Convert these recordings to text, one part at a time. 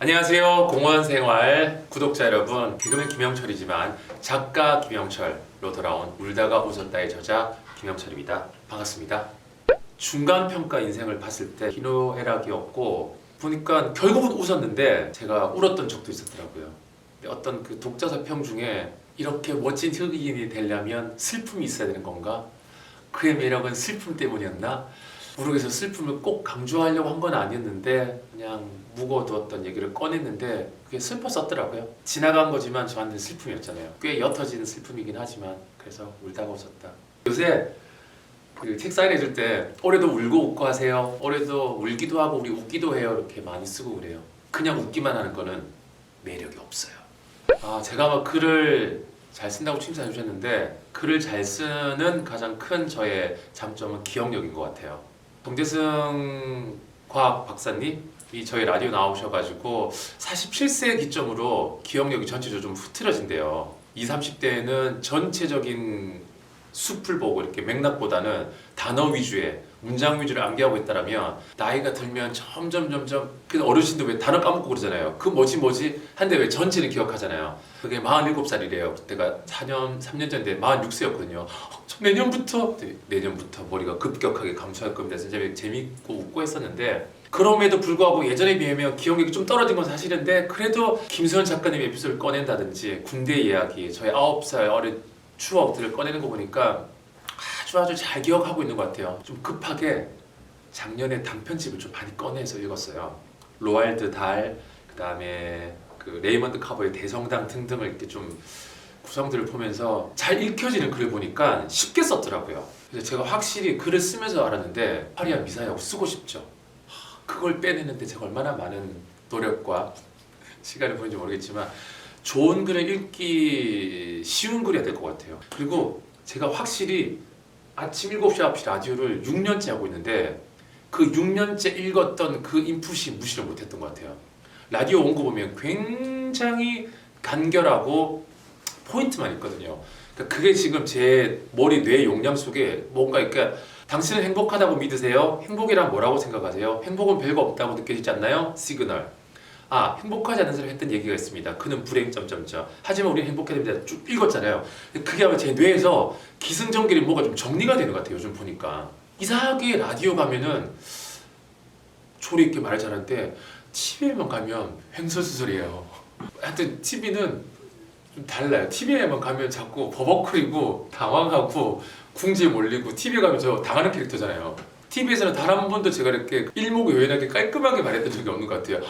안녕하세요. 공원생활 구독자 여러분. 개그맨 김영철이지만 작가 김영철로 돌아온 울다가 웃었다의 저자 김영철입니다. 반갑습니다. 중간 평가 인생을 봤을 때 희노애락이었고 보니까 결국은 웃었는데 제가 울었던 적도 있었더라고요. 어떤 그 독자사 평 중에 이렇게 멋진 흑인이 되려면 슬픔이 있어야 되는 건가? 그의 매력은 슬픔 때문이었나? 모르겠어 슬픔을 꼭 강조하려고 한 건 아니었는데 그냥 묵어두었던 얘기를 꺼냈는데 그게 슬펐었더라고요. 지나간 거지만 저한테 슬픔이었잖아요. 꽤 옅어진 슬픔이긴 하지만 그래서 울다가 웃었다. 요새 그책 사인해줄 때 올해도 울고 웃고 하세요. 올해도 울기도 하고 우리 웃기도 해요. 이렇게 많이 쓰고 그래요. 그냥 웃기만 하는 거는 매력이 없어요. 아 제가 막 글을 잘 쓴다고 칭찬해 주셨는데 글을 잘 쓰는 가장 큰 저의 장점은 기억력인 것 같아요 동대승 과학 박사님이 저희 라디오 나오셔가지고 47세 기점으로 기억력이 전체적으로 좀 흐트러진대요. 20, 30대에는 전체적인 숲을 보고 이렇게 맥락보다는 단어 위주의 문장 위주를 암기하고 있다라면 나이가 들면 점점 점점 그 어르신들 왜 단어 까먹고 그러잖아요. 그 뭐지 뭐지 한데 왜 전체를 기억하잖아요. 그게 47살이래요. 그때가 4년 3년 전인데 46세였거든요. 저 내년부터 네, 내년부터 머리가 급격하게 감소할 겁니다. 진짜 재밌고 웃고 했었는데 그럼에도 불구하고 예전에 비하면 기억력이 좀 떨어진 건 사실인데 그래도 김수현 작가님 에피소드를 꺼낸다든지 군대 이야기 저희 9살 어린 추억들을 꺼내는 거 보니까 아주 아주 잘 기억하고 있는 것 같아요. 좀 급하게 작년에 단편집을 좀 많이 꺼내서 읽었어요. 로알드 달, 그 다음에 그 레이먼드 카버의 대성당 등등을 이렇게 좀 구성들을 보면서 잘 읽혀지는 글을 보니까 쉽게 썼더라고요. 그래서 제가 확실히 글을 쓰면서 알았는데 파리아 미사하고 쓰고 싶죠. 하, 그걸 빼내는데 제가 얼마나 많은 노력과 시간을 보는지 모르겠지만 좋은 글을 읽기 쉬운 글이어야 될것 같아요. 그리고 제가 확실히 아침 7시 9시 라디오를 6년째 하고 있는데 그 6년째 읽었던 그 인풋이 무시를 못했던 것 같아요. 라디오 원고 보면 굉장히 간결하고 포인트만 있거든요. 그러니까 그게 지금 제 머리 뇌 용량 속에 뭔가 그러니까 당신은 행복하다고 믿으세요? 행복이란 뭐라고 생각하세요? 행복은 별거 없다고 느껴지지 않나요? 시그널. 아 행복하지 않은 사람이 했던 얘기가 있습니다. 그는 불행 점점점. 하지만 우리는 행복해야 됩니다. 쭉 읽었잖아요. 그게 아마 제 뇌에서 기승전결이 뭐가 좀 정리가 되는 것 같아요. 요즘 보니까 이상하게 라디오 가면은 조리 있게 말을 잘하는데 TV에만 가면 횡설수설이에요. 하여튼 TV는 좀 달라요. TV에만 가면 자꾸 버벅거리고 당황하고 궁지에 몰리고 TV에 가면 저 당하는 캐릭터잖아요. TV에서는 단 한 번도 제가 이렇게 일목요연하게 깔끔하게 말했던 적이 없는 것 같아요.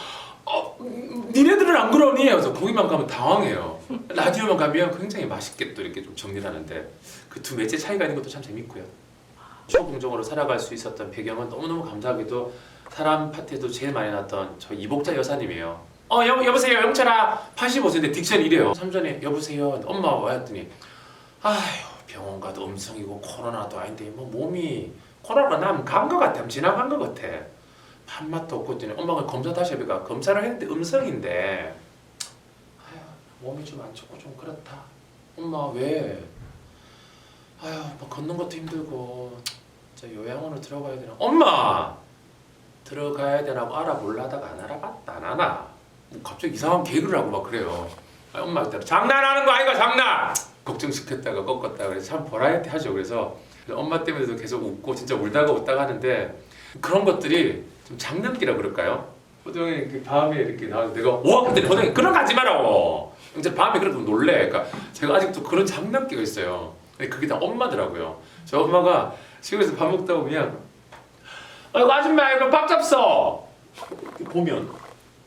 어, 음, 니네들은 안 그러니? 그래서 거기만 가면 당황해요. 라디오만 가면 굉장히 맛있게 또 이렇게 좀 정리를 하는데 그 두 매체 차이가 있는 것도 참 재밌고요. 초공정으로 살아갈 수 있었던 배경은 너무너무 감사하게도 사람 파트에도 제일 많이 났던 저 이복자 여사님이에요. 어 여, 여보세요 영철아 85세인데 딕션이 이래요. 3전에 여보세요 엄마 와 했더니 아휴 병원 가도 음성이고 코로나도 아닌데 뭐 몸이 코로나가 나면 간것 같아 지나간 것 같아 밥맛도 없고 했더니 엄마가 검사 다시 해보니까 검사를 했는데 음성인데 아휴 몸이 좀 안 좋고 좀 그렇다. 엄마 왜? 아휴 뭐 걷는 것도 힘들고 진짜 요양원으로 들어가야 되나? 엄마! 들어가야 되라고 알아보려다가 안 알아봤다 안 하나. 뭐 갑자기 이상한 개그를 하고 막 그래요. 아, 엄마 그때 장난하는 거 아이가 장난! 걱정시켰다가 꺾었다가 그래서 참 버라이어티 하죠. 그래서 엄마 때문에도 계속 웃고 진짜 울다가 웃다가 하는데 그런 것들이 좀 장난기라 그럴까요? 호동이 이렇게 밤에 이렇게 나와서 내가 와 근데 호동이 그런 거 하지 마라 이제 밤에 그렇게 놀래. 그러니까 제가 아직도 그런 장난기가 있어요. 근데 그게 다 엄마더라고요. 저 엄마가 시골에서 밥 먹다 보면 아이고 아줌마 이거 밥 잡숴. 보면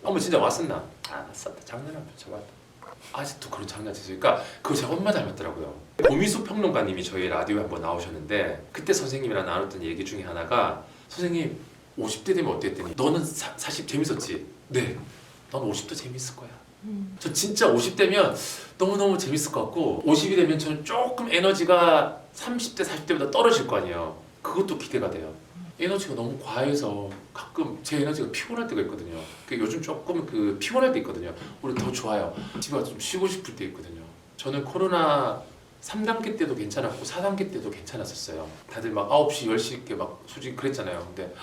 어머 진짜 왔었나? 아 왔었다. 장난하면 저 왔다. 아직도 그런 장난 치세요. 그러니까 그거 제 엄마 닮았더라고요. 고미수 평론가님이 저희 라디오에 한번 나오셨는데 그때 선생님이랑 나눴던 얘기 중에 하나가 선생님 50대 되면 어땠더니 너는 사, 40 재밌었지? 네 넌 50도 재밌을 거야. 저 진짜 50대면 너무너무 재밌을 것 같고 50이 되면 저는 조금 에너지가 30대 40대보다 떨어질 거 아니에요. 그것도 기대가 돼요. 에너지가 너무 과해서 가끔 제 에너지가 피곤할 때가 있거든요. 그 요즘 조금 그 피곤할 때 있거든요. 오늘 더 좋아요. 집에 와서 좀 쉬고 싶을 때 있거든요. 저는 코로나 3단계 때도 괜찮았고 4단계 때도 괜찮았었어요. 다들 막 9시 10시 이렇게 막 솔직히 그랬잖아요. 근데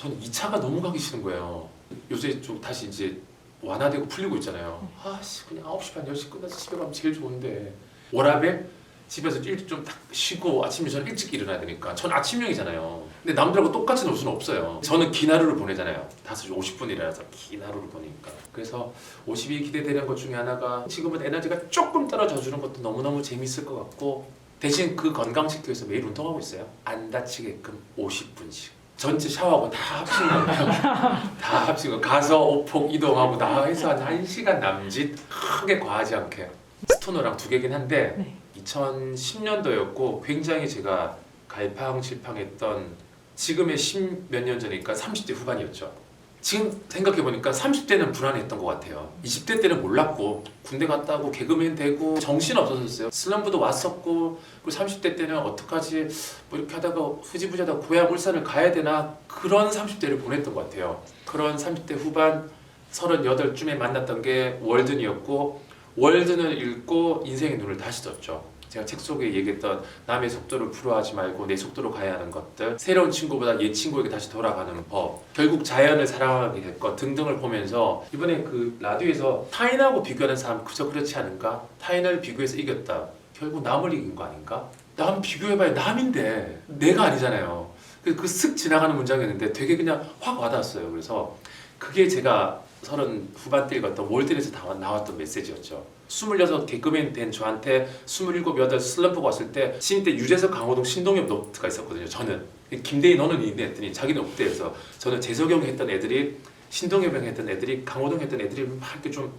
저는 2차가 너무 가기 싫은 거예요 요새 좀 다시 이제 완화되고 풀리고 있잖아요. 아씨 그냥 9시 반 10시 끝나서 집에 가면 제일 좋은데 워라벨 집에서 일찍 좀 딱 쉬고 아침에 저는 일찍 일어나야 되니까 전 아침형이잖아요. 근데 남들하고 똑같이 놀 수는 없어요. 저는 긴 하루를 보내잖아요. 5시 50분이라서 긴 하루를 보니까. 그래서 50이 기대되는 것 중에 하나가 지금은 에너지가 조금 떨어져 주는 것도 너무너무 재밌을 것 같고 대신 그 건강식교에서 매일 운동하고 있어요. 안 다치게끔 50분씩. 전체 샤워하고 다 합친 거예요. 다 합친 거. 가서 오폭 이동하고 다 해서 한 1시간 남짓 크게 과하지 않게. 스토너랑 두 개긴 한데 네. 2010년도였고 굉장히 제가 갈팡질팡했던 지금의 10 몇 년 전이니까 30대 후반이었죠. 지금 생각해 보니까 30대는 불안했던 것 같아요. 20대 때는 몰랐고 군대 갔다 오고 개그맨 되고 정신 없어졌어요. 슬럼프도 왔었고 그리고 30대 때는 어떡하지 뭐 이렇게 하다가 후지부지하다 고향 울산을 가야 되나 그런 30대를 보냈던 것 같아요. 그런 30대 후반 38쯤에 만났던 게 월든이었고 월든을 읽고 인생의 눈을 다시 떴죠. 제가 책 속에 얘기했던 남의 속도를 풀어하지 말고 내 속도로 가야 하는 것들 새로운 친구보다 옛 친구에게 다시 돌아가는 법 결국 자연을 사랑하게 될 것 등등을 보면서 이번에 그 라디오에서 타인하고 비교하는 사람 그저 그렇지 않은가? 타인을 비교해서 이겼다. 결국 남을 이긴 거 아닌가? 남 비교해봐야 남인데 내가 아니잖아요. 그슥 지나가는 문장이었는데 되게 그냥 확 와닿았어요. 그래서 그게 제가 서른 후반 때 읽었던 월드에서 다 나왔던 메시지였죠. 26 개그맨 된 저한테 27, 8 슬럼프가 왔을 때 신인 때 유재석, 강호동, 신동엽 노트가 있었거든요. 저는 김대희 너는 있네 했더니 자기는 없대 해서 저는 재석영 했던 애들이 신동엽 형 했던 애들이 강호동 했던 애들이 막 이렇게 좀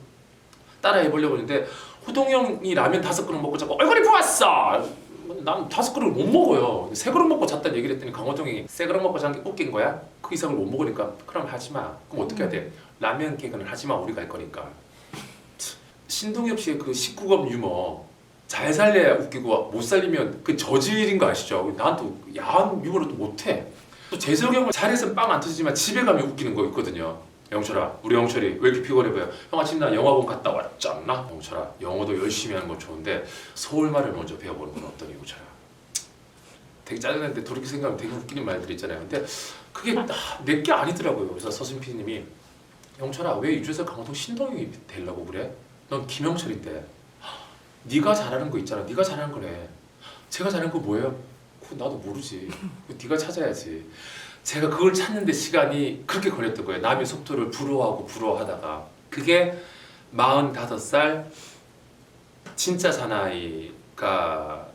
따라해 보려고 했는데 호동 형이 라면 다섯 그릇 먹고 자꾸 얼굴이 부었어. 난 다섯 그릇 못 먹어요. 세 그릇 먹고 잤다는 얘기를 했더니 강호동이 세 그릇 먹고 잔 게 웃긴 거야? 그 이상을 못 먹으니까 그럼 하지 마. 그럼 어떻게 해야 돼? 라면 개그는 하지 마. 우리가 할 거니까. 참, 신동엽 씨의 그 19금 유머 잘 살려야 웃기고 못 살리면 그 저질인 거 아시죠? 나한테 야한 유머를 또 못해. 또 재석이 형을 잘해서 빵 안 터지지만 집에 가면 웃기는 거 있거든요. 영철아, 우리 영철이 왜 이렇게 피곤해 보여? 형 아침 나 영화관 갔다 왔잖아. 영철아, 영어도 열심히 하는 건 좋은데 서울 말을 먼저 배워보는 건 어떠니, 영철아? 되게 짜증나는데 돌이켜 생각하면 되게 웃기는 말들 있잖아요. 근데 그게 내게 아니더라고요. 그래서 서진 PD님이 영철아 왜 유재석 강호동 신동엽이 되려고 그래? 넌 김영철인데 네가 잘하는 거 있잖아. 네가 잘하는 거래. 제가 잘하는 거 뭐예요? 그거 나도 모르지. 네가 찾아야지. 제가 그걸 찾는데 시간이 그렇게 걸렸던 거예요. 남의 속도를 부러워하고 부러워하다가 그게 45살 진짜 사나이가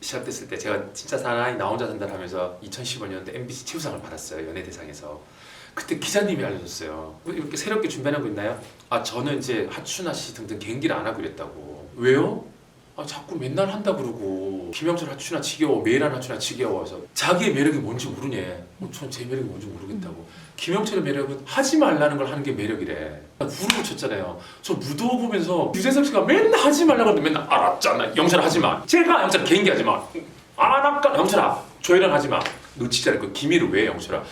시작됐을 때 제가 진짜 사나이 나 혼자 산다 하면서 2015년도에 MBC 최우상을 받았어요. 연예대상에서. 그때 기자님이 알려줬어요. 왜 이렇게 새롭게 준비하는 거 있나요? 아 저는 이제 하춘아 씨 등등 경기를 안 하고 이랬다고. 왜요? 아 자꾸 맨날 한다 그러고 김영철 하춘아 지겨워 매일 한 하춘아 지겨워서 자기의 매력이 뭔지 모르냐. 어, 전제 매력이 뭔지 모르겠다고. 김영철의 매력은 하지 말라는 걸 하는 게 매력이래. 무릎을 쳤잖아요. 저 무도워 보면서 유재석 씨가 맨날 하지 말라고 하는데 맨날 알았잖아. 영철 하지 마. 제가 영철 개인기 하지 마. 안 할까? 영철아 조혜련 하지 마. 놓치지 않을 거 김희를 왜 영철아?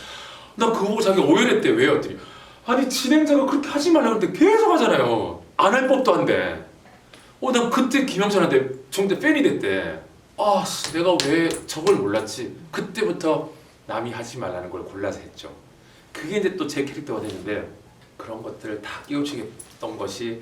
나 그거 보고 자기 오열했대 왜요? 했더니 아니 진행자가 그렇게 하지 말라고 하는데 계속 하잖아요. 안 할 법도 한데. 어, 난 그때 김영철한테 정대 팬이 됐대. 아, 씨, 내가 왜 저걸 몰랐지? 그때부터 남이 하지 말라는 걸 골라서 했죠. 그게 이제 또 제 캐릭터가 되는데 그런 것들을 다 깨우치겠던 것이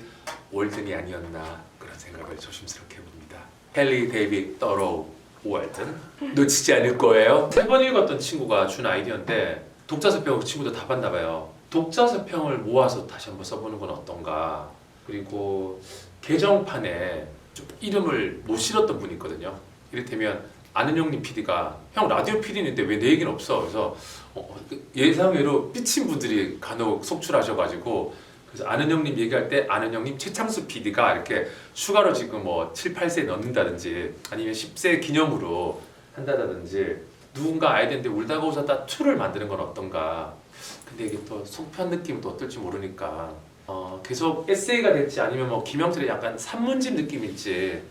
월든이 아니었나 그런 생각을 조심스럽게 해봅니다. 헨리 데이빗 더로우 월든 놓치지 않을 거예요. 세 번 읽었던 친구가 준 아이디어인데 독자 서평 그 친구도 다 봤나 봐요. 독자 서평을 모아서 다시 한번 써보는 건 어떤가. 그리고 개정판에 좀 이름을 못 실었던 분이 있거든요. 이를테면 아는 형님 PD가 형 라디오 PD인데 왜 내 얘기는 없어? 그래서 어, 그 예상외로 삐친 분들이 간혹 속출하셔가지고 그래서 아는 형님 얘기할 때 아는 형님 최창수 PD가 이렇게 추가로 지금 뭐 7, 8세 넣는다든지 아니면 10세 기념으로 한다든지 누군가 아이디어인데 울다가 웃었다 2를 만드는 건 어떤가 근데 이게 또 속편 느낌은 또 어떨지 모르니까 어, 계속 에세이가 될지 아니면 뭐 김영철의 약간 산문집 느낌일지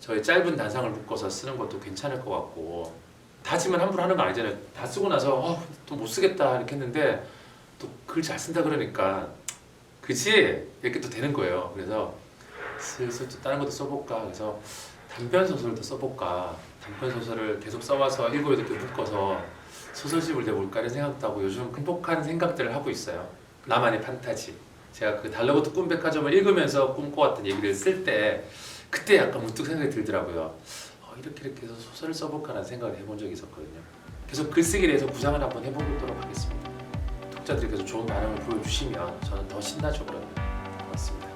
저희 짧은 단상을 묶어서 쓰는 것도 괜찮을 것 같고 다짐은 함부로 하는 거 아니잖아요. 다 쓰고 나서 어, 또 못 쓰겠다 이렇게 했는데 또 글 잘 쓴다 그러니까 그지 이렇게 또 되는 거예요. 그래서 슬슬 또 다른 것도 써볼까 그래서 단편 소설도 써볼까 단편 소설을 계속 써와서 일곱 여덟 개 묶어서 소설집을 내볼까 이런 생각도 하고 요즘 행복한 생각들을 하고 있어요. 나만의 판타지. 제가 그 달러고트 꿈백화점을 읽으면서 꿈꿔왔던 얘기를 쓸때 그때 약간 문득 생각이 들더라고요. 어, 이렇게 이렇게 해서 소설을 써볼까라는 생각을 해본 적이 있었거든요. 그래서 글쓰기를 해서 구상을 한번 해보도록 하겠습니다. 독자들이 계속 좋은 반응을 보여주시면 저는 더 신나죠 고맙습니다.